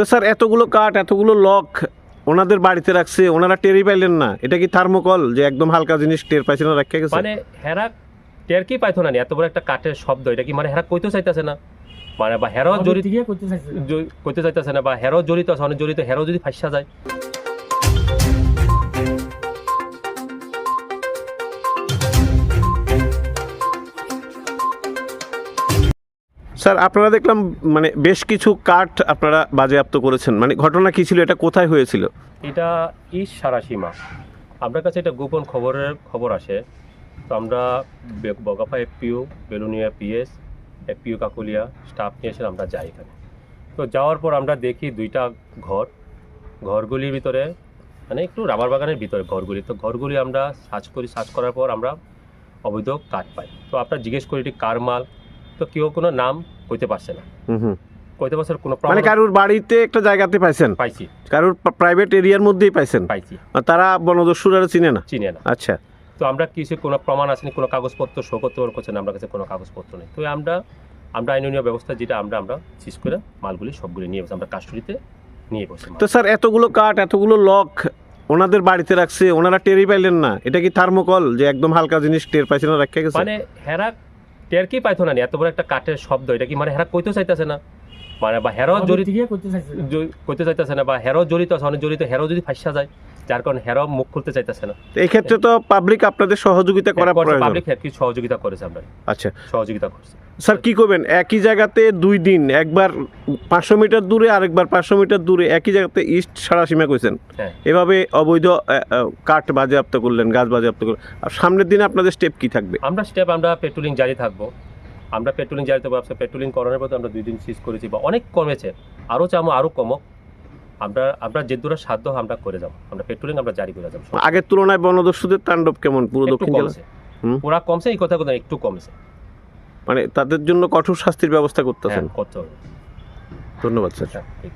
তো স্যার এতগুলো কাঠ এতগুলো লক ওনাদের বাড়িতে রাখছে ওনারা টেরই পাইলেন না। এটা কি থার্মোকল যে একদম হালকা জিনিস টের পাইছে না রাখা গেছে? মানে হেরা টের কি পাইতো না এত বড় একটা কাঠের শব্দ এটা কি মানে হেরা কইতে চাইতেছে না? মানে বা হেরো জড়িত কইতে চাইতেছে না বা হেরাও জড়িত আছে অনেক জড়িত হেরাও যদি ফাঁসা যায়। স্যার, আপনারা দেখলাম মানে বেশ কিছু কাঠ আপনারা বাজেয়াপ্ত করেছেন। মানে ঘটনা কি ছিল, এটা কোথায় হয়েছিল? এটা ইস সারা সীমা আপনার কাছে এটা গোপন খবরের খবর আসে। তো আমরা Bagafa FPU Belonia PS FPU Kakulia staff নিয়ে এসে আমরা যাই এখানে। তো যাওয়ার পর আমরা দেখি দুইটা ঘর। ঘরগুলির ভিতরে মানে একটু রাবার বাগানের ভিতরে ঘরগুলি। তো ঘরগুলি আমরা সার্চ করি, সার্চ করার পর আমরা অবৈধ কাঠ পাই। তো আপনার জিজ্ঞেস করি, এটি কার মাল? তো কেউ কোনো নাম কইতে পারছে না। হুম হুম। কইতে পারছে কোনো মানে কারুর বাড়িতে একটা জায়গাতে পাইছেন? পাইছি। কারুর প্রাইভেট এরিয়ার মধ্যেই পাইছেন? পাইছি। তারা বনদস্যুরা চিনে না? চিনে না। আচ্ছা। তো আমরা কিছু কোনো প্রমাণ আসেনি কোনো কাগজপত্র শো করতে পারছেন আমরা কাছে কোনো কাগজপত্র নেই। তো আমরা আমরা আইনীয় ব্যবস্থা যেটা আমরা আমরা সিজ করে মালগুলি সবগুলি নিয়ে বসে আমরা কাস্টডিতে নিয়ে বসে তো স্যার এতগুলো কাঠ এতগুলো লক ওনাদের বাড়িতে রাখছে ওনারা টেরই পাইলেন না। এটা কি থার্মোকল যে একদম হালকা জিনিস টের পাইছে না রাখা গেছে? মানে হেরা টের কি পাইতো না এত বড় একটা কাঠের শব্দ এটা কি মানে হেরা কইতে চাইতেছে না? মানে বা হেরো জড়িত কইতে চাইতেছে না বা হেরো জড়িত আছে অনেক জড়িত হেরো যদি ফাঁসা যায় যার কারণে হেরাও মুখ খুলতে চাইতেছে না। এই ক্ষেত্রে তো পাবলিক আপনাদের সহযোগিতা করা প্রয়োজন। পাবলিক কি সহযোগিতা করেছে আমরা? আচ্ছা। সহযোগিতা করছে। স্যার কি করবেন? একই জায়গাতে দুই দিন একবার পাঁচশো মিটার দূরে আরেকবার পাঁচশো মিটার দূরে একই জায়গাতে ইস্ট সারা সীমা কইছেন। হ্যাঁ। এভাবে অবৈধ কাঠ বাজেয়াপ্ত করলেন গাছ বাজেয়াপ্ত করলেন। আর সামনের দিনে আপনাদের স্টেপ কি থাকবে? আমরা স্টেপ আমরা পেট্রোলিং জারি থাকব। আমরা পেট্রোলিং জারি থাকব আপনার পেট্রোলিং করানোর পর আমরা দুই দিন সিজ করেছি বা অনেক কমেছে। আরও চামো আরও কমক। আমরা আমরা যে দূরে সাধ্য আমরা করে যাব। আমরা পেট্রোলিং আমরা জারি করে যাব। আগের তুলনায় বনদস্যুদের তাণ্ডব কেমন? পুরো দক্ষিণ জেলা? কমছে। হুম। পুরা কমছে এই কথা কথা একটু কমছে। মানে তাদের জন্য কঠোর শাস্তির ব্যবস্থা করতেছেন? হ্যাঁ করতে হবে। ধন্যবাদ স্যার। ঠিক।